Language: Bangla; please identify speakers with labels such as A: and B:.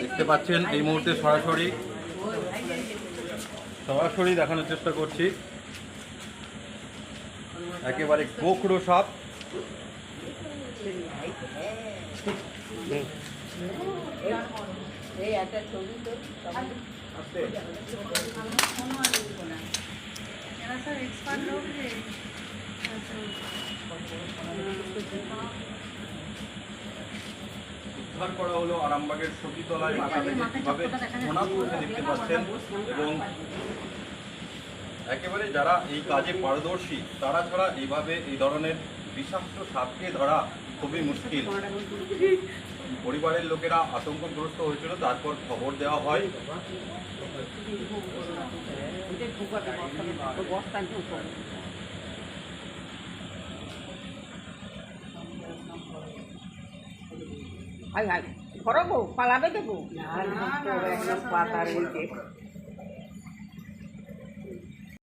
A: দেখতে পাচ্ছেন এই মুহূর্তে সরাসরি। সরাসরি দেখানোর চেষ্টা করছি। একেবারে গোখরো সাপ।
B: এই একটা ছবি তো।
A: উদ্ধার করা হলো আরামবাগের সতীতলায় মাথা থেকে কীভাবে তুলতে দেখতে পাচ্ছেন এবং একেবারে যারা এই কাজে পারদর্শী, তারা ছাড়া এইভাবে এই ধরনের বিষাক্ত সাপকে ধরা খুবই মুশকিল। পরিবারের লোকেরা আতঙ্কগ্রস্ত হয়েছিল তারপর খবর দেওয়া হয়।
B: পালাবে দেবো? পাতার হইতে।